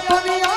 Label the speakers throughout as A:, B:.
A: ભવિયા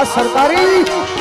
A: આ સરકારી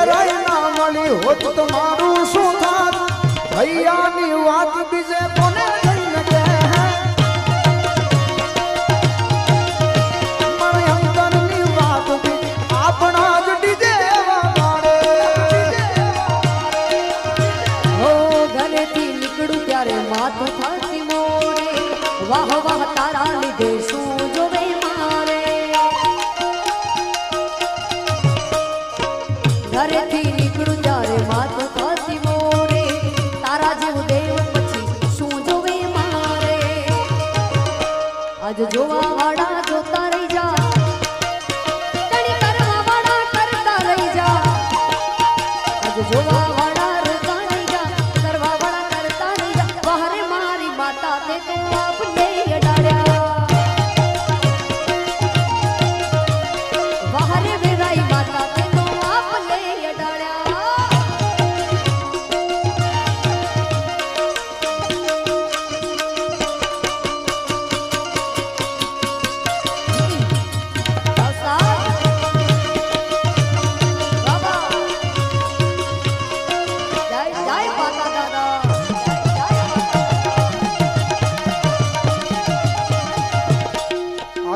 A: વેરાય ના મળી હોત તમારું શું થાત? ભૈયાની વાત બીજે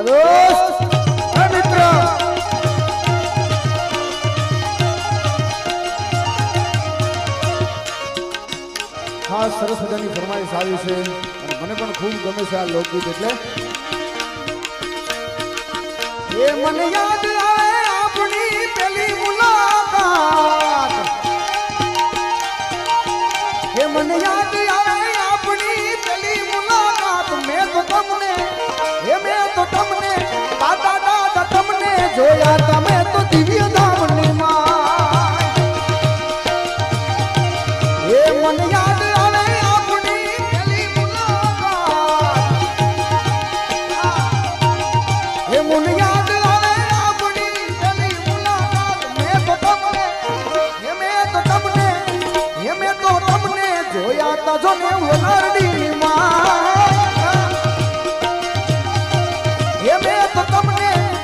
A: दोस्त है मित्र
B: હા સરસ મજાની ફરમાઈશ આવી છે અને મને પણ ખૂબ ગમે છે આ લોકગીત એટલે એ મને યાદ આવે આપણી પેલી મુલાકાત એ મને યાદ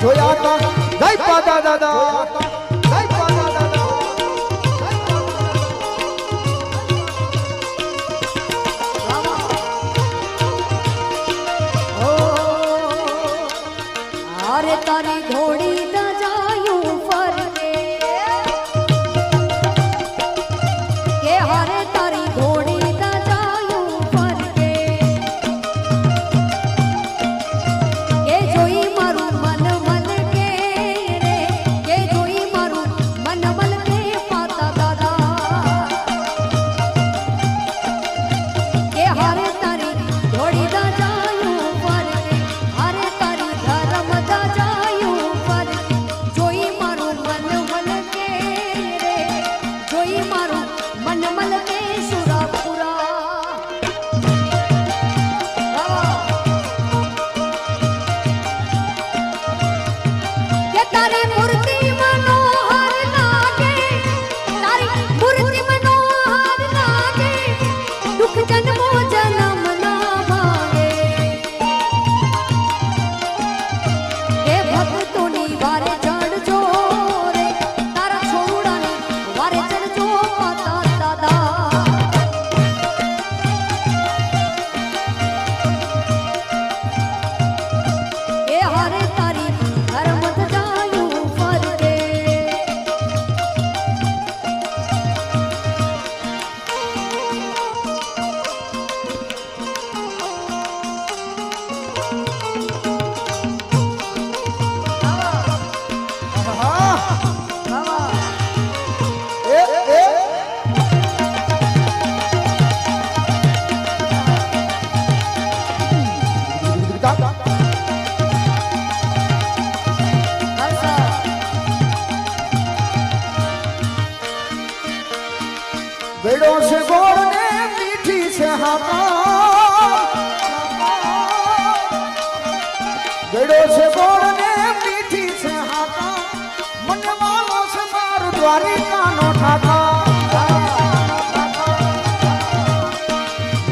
B: જોયા હતા. જય પાદા દાદા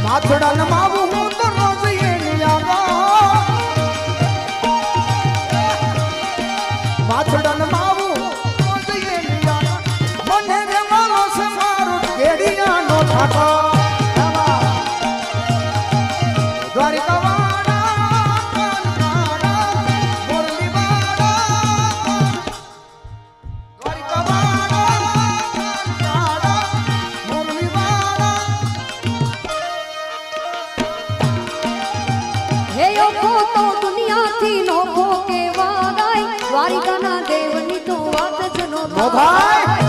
B: માથડા નમાવું હું તો રોજ એની આગળ માથડા નમાવું રોજ એની આગળ મને રમાલો છે મારું કેડિયાનો ઠાકર. લોકો તો દુનિયાથી લોકો કેવાય વારિકાના દેવની તો વાત જ નો
A: ભાઈ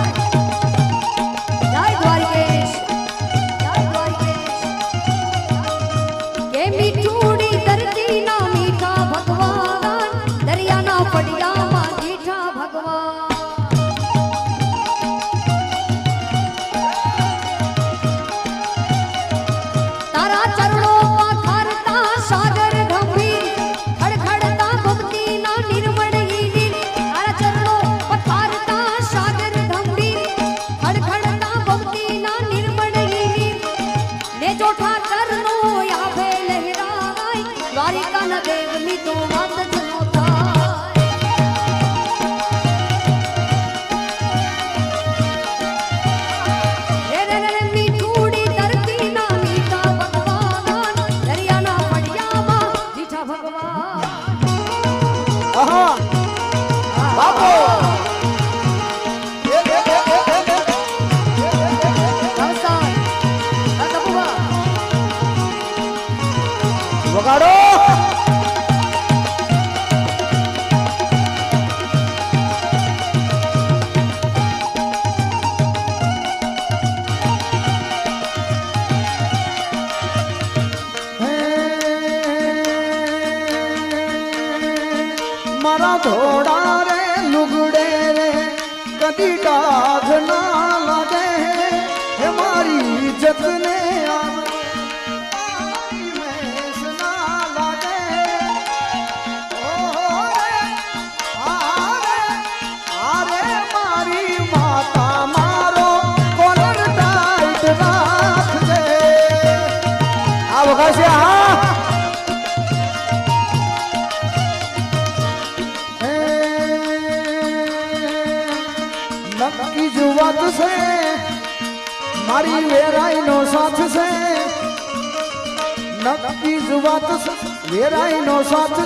A: મારી વેરાઈ નો સાથ છે. નક્કી જ વાત વેરાઈ નો સાથ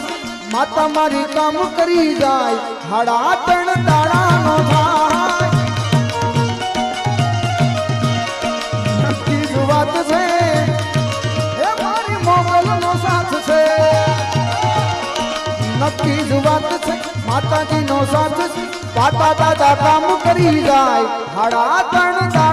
A: માતા મારી કામ કરી જાય. હાડા ત્રણ દાડા નો છે. એ નો સાથ છે. નક્કી માતાજી નો સાથ પાતા દાદા કામ કરી જાય. હાડા ત્રણ દાડા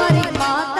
A: हमारी माता